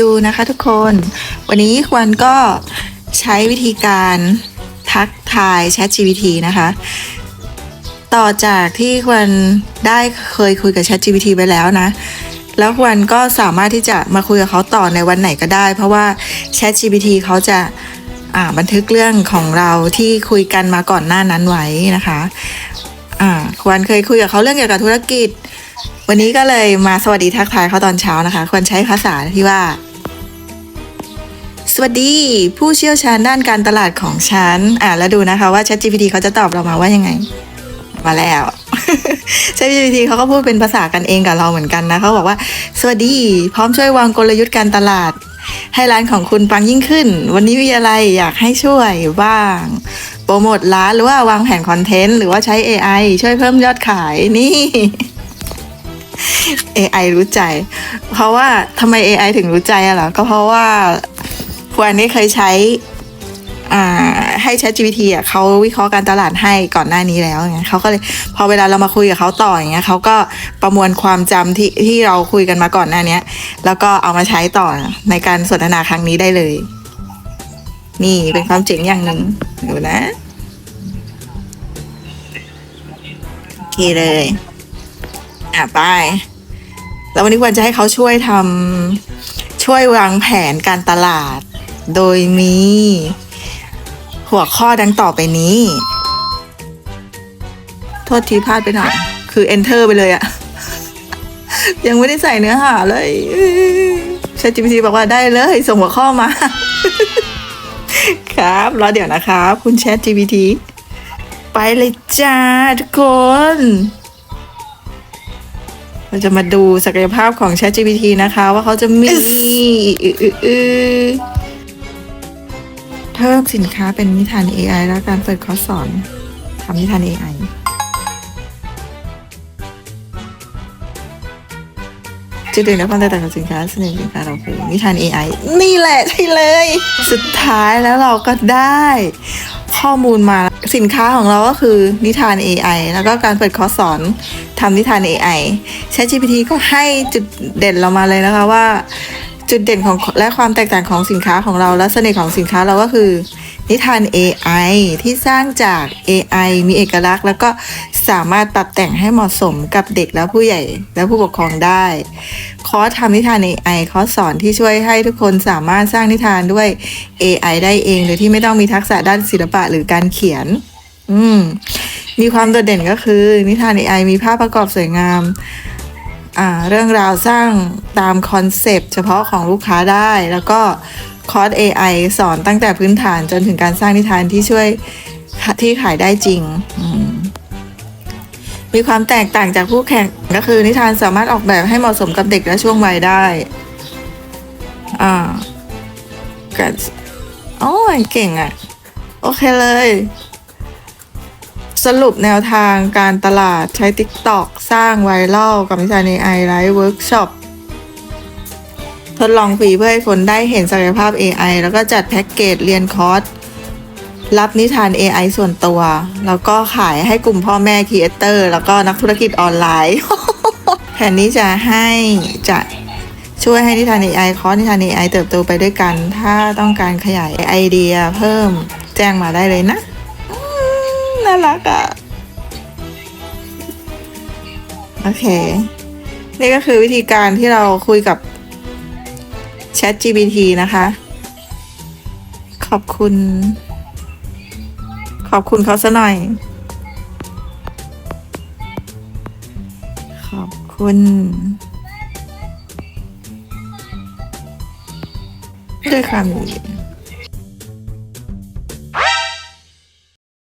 ดูนะคะทุกคน วันนี้ควันก็ใช้วิธีการทักทาย ChatGPT นะคะ ต่อจากที่ควันได้เคยคุยกับ ChatGPT ไปแล้วนะ แล้วควันก็สามารถที่จะมาคุยกับเขาต่อในวันไหนก็ได้ เพราะว่า ChatGPT เขาจะบันทึกเรื่องของเราที่คุยกันมาก่อนหน้านั้นไว้นะคะควรเคยคุยกับเขาเรื่องเกี่ยวกับธุรกิจ วันนี้ก็เลยมาสวัสดีทักทายเขาตอนเช้านะคะ ควรใช้ภาษาที่ว่า สวัสดีผู้เชี่ยวชาญด้านการตลาดของฉัน อ่าแล้วดูนะคะว่า ChatGPT เขาจะตอบเรามาว่ายังไง มาแล้ว ChatGPT เขาก็พูดเป็นภาษากันเองกับเราเหมือนกันนะเขาบอกว่า สวัสดี พร้อมช่วยวางกลยุทธ์การตลาด ให้ร้านของคุณปังยิ่งขึ้น วันนี้มีอะไรอยากให้ช่วยบ้าง โปรโมทร้านหรือว่าวางแผนคอนเทนต์หรือว่าใช้ AI ช่วยเพิ่มยอดขายนี่ AI รู้ใจ เพราะว่าทำไม AI ถึงรู้ใจอะเหรอก็เพราะว่า ควรได้เคยใช้ให้ ChatGPT อะเขาวิเคราะห์การตลาดให้ก่อนหน้านี้แล้วไงเขาก็เลยพอเวลาเรามาคุยกับเขาต่ออย่างเงี้ยเขาก็ประมวลความจำที่ที่เราคุยกันมาก่อนหน้านี้แล้วก็เอามาใช้ต่อในการสนทนาครั้งนี้ได้เลย นี่เป็นความเจ๋งอย่างหนึ่งดูนะโอเคเลยอะไปแล้ววันนี้ควรจะให้เขาช่วยทำช่วยวางแผนการตลาด โดยมี หัวข้อดังต่อไปนี้ โทษทีพลาดไปหน่อย คือ enter ไปเลยอะ ยังไม่ได้ใส่เนื้อหาเลย ChatGPT บอกว่าได้เลย ส่งหัวข้อมา ครับรอเดี๋ยวนะครับ คุณ ChatGPT ไปเลยจ้าทุกคน เราจะมาดูศักยภาพของ ChatGPT นะคะ ว่าเขาจะมีอื้ออื้ออื้อ เพิ่มสินค้าเป็นนิทาน AI และการเปิดคอร์สสอนทำนิทาน AI จุดเด่นและความแตกต่างของสินค้าเสน่ห์สินค้าเราคือนิทาน AI นี่แหละใช่เลย สุดท้ายแล้วเราก็ได้ ข้อมูลมาสินค้าของเราก็คือนิทาน AI แล้วก็การเปิดคอร์สสอนทำนิทาน AI ChatGPT ก็ให้จุดเด่นเรามาเลยนะคะว่า จุดเด่นของและความแตกต่างของสินค้าของเราและเสน่ห์ของสินค้าเราก็คือ นิทาน AI ที่สร้างจาก AI มีเอกลักษณ์ แล้วก็สามารถปรับแต่งให้เหมาะสมกับเด็กและผู้ใหญ่และผู้ปกครองได้ คอร์สทำนิทาน AI คอร์สสอนที่ช่วยให้ทุกคนสามารถสร้างนิทานด้วย AI ได้เองโดยที่ไม่ต้องมีทักษะด้านศิลปะหรือการเขียน อืมมีความโดดเด่นก็คือ นิทาน AI มีภาพประกอบสวยงาม เรื่องราวสร้างตามคอนเซปต์เฉพาะของลูกค้าได้ แล้วก็คอร์ส AI สอนตั้งแต่พื้นฐานจนถึงการสร้างนิทานที่ช่วยที่ขายได้จริง มีความแตกต่างจากผู้แข่งก็คือนิทานสามารถออกแบบให้เหมาะสมกับเด็กและช่วงวัยได้ อ่ากันโอ้ยเก่งอะ่ะ โอเคเลย สรุปแนวทางการตลาดใช้ TikTok สร้างไวรัลกับนิทาน AI ไลฟ์เวิร์กช็อปทดลองฟรีเพื่อให้คนได้เห็นศักยภาพ AI แล้วก็จัดแพ็กเกจเรียนคอร์สรับนิทาน AI ส่วนตัว แล้วก็ขายให้กลุ่มพ่อแม่ครีเอเตอร์แล้วก็นักธุรกิจออนไลน์ แผนนี้จะให้จะช่วยให้นิทาน AI คอร์สนิทาน AI เติบโตไปด้วยกัน ถ้าต้องการขยายไอเดียเพิ่มแจ้งมาได้เลยนะ น่ารักอะ่ะ โอเค นี่ก็คือวิธีการที่เราคุยกับ Chat GPT นะคะ ขอบคุณ ขอบคุณเขาซะหน่อย ขอบคุณด้วยความดี